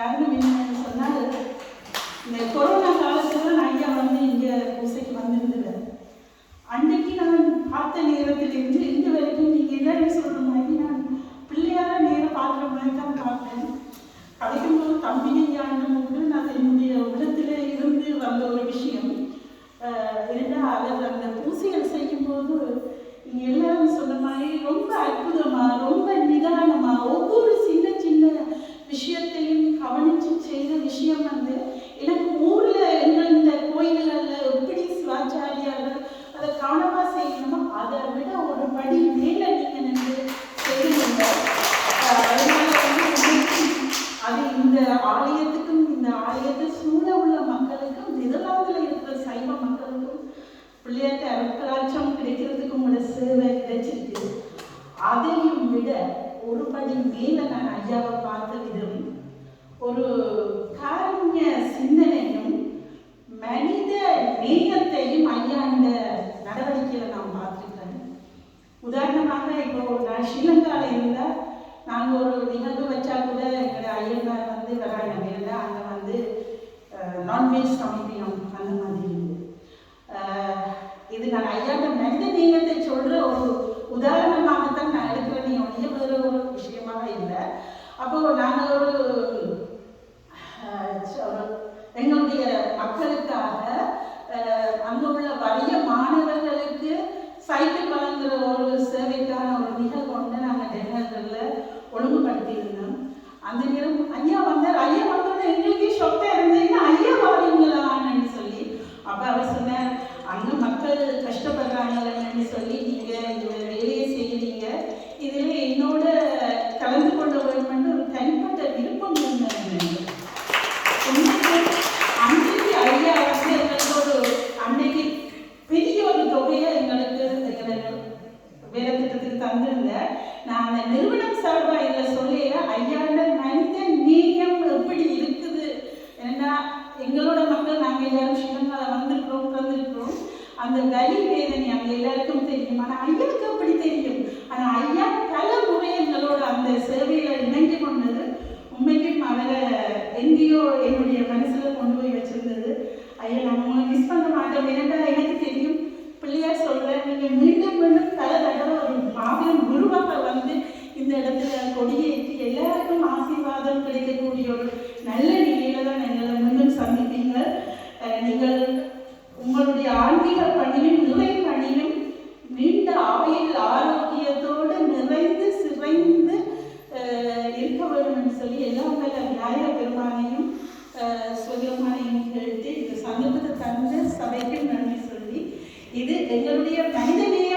കാരണം ഇന്ന് கவனமாக செய்யணுமோ அதை விட ஒரு படி மேல நீங்க நின்று செய்யணுங்க அது இந்த ஆலயத்துக்கும் இந்த ஆலயத்தை சூழ உள்ள மக்களுக்கும் நிதலாவில் இருக்கிற சைவ மக்களுக்கும் பிள்ளையாட்ட அருட்கலாட்சம் கிடைக்கிறதுக்கு உங்களோட சேவை கிடைச்சிருக்கு. அதையும் விட ஒரு படி மேல நான் ஐயாவை பார்த்த விதம் ஒரு காரண்ய சிந்தனையும் மனித நேயத்தையும் ஐயா இந்த நடவடிக்கையில நான் பார்த்துருக்கேன் உதாரணமாக இப்போ நான் ஸ்ரீலங்காவில் இருந்தால் நாங்கள் ஒரு நிகழ்வு வச்சா கூட எங்களோட ஐயங்கார் வந்து வராங்க. மேலே அங்கே வந்து நான்வெஜ் சமைக்கணும் அந்த மாதிரி இது நான் ஐயாட்ட மனித நேயத்தை சொல்கிற ஒரு உதாரணமாகத்தான் நான் எடுக்கிறேன் ஒழிய வேறு ஒரு விஷயமாக இல்லை. அப்போது நாங்கள் ஒரு எங்களுடைய மக்களுக்காக வந்திருந்தேன் நான் அந்த நிறுவனம் சார்பாக இதில் சொல்லிய ஐயாண்ட மனித நீயம் எப்படி இருக்குது? ஏன்னா எங்களோட மக்கள் நாங்கள் எல்லாரும் ஸ்ரீலங்காவில் வந்திருக்கிறோம் பிறந்திருக்கிறோம். அந்த வலி வேதனை அங்கே எல்லாருக்கும் தெரியும். ஆனால் ஐயாவுக்கு அப்படி தெரியும். ஆனால் ஐயா பல முறை எங்களோட அந்த இந்த இடத்துல கொடியேற்றி எல்லாருக்கும் ஆசீர்வாதம் கிடைக்கக்கூடிய ஒரு நல்ல நிலையில தான் எங்களை மீண்டும் சந்திப்பீங்க. நீங்கள் உங்களுடைய ஆன்மீக பணியும் நிறை பணியும் நீண்ட ஆயுள் ஆரோக்கியத்தோடு நிறைந்து சிறைந்து இருக்க வேண்டும் என்று சொல்லி எல்லா வல்ல விநாயக பெருமானையும் சுயமானையும் கேட்டு இந்த சந்தர்ப்பத்தை தந்த சபைக்கு நன்றி சொல்லி இது எங்களுடைய மனிதநேய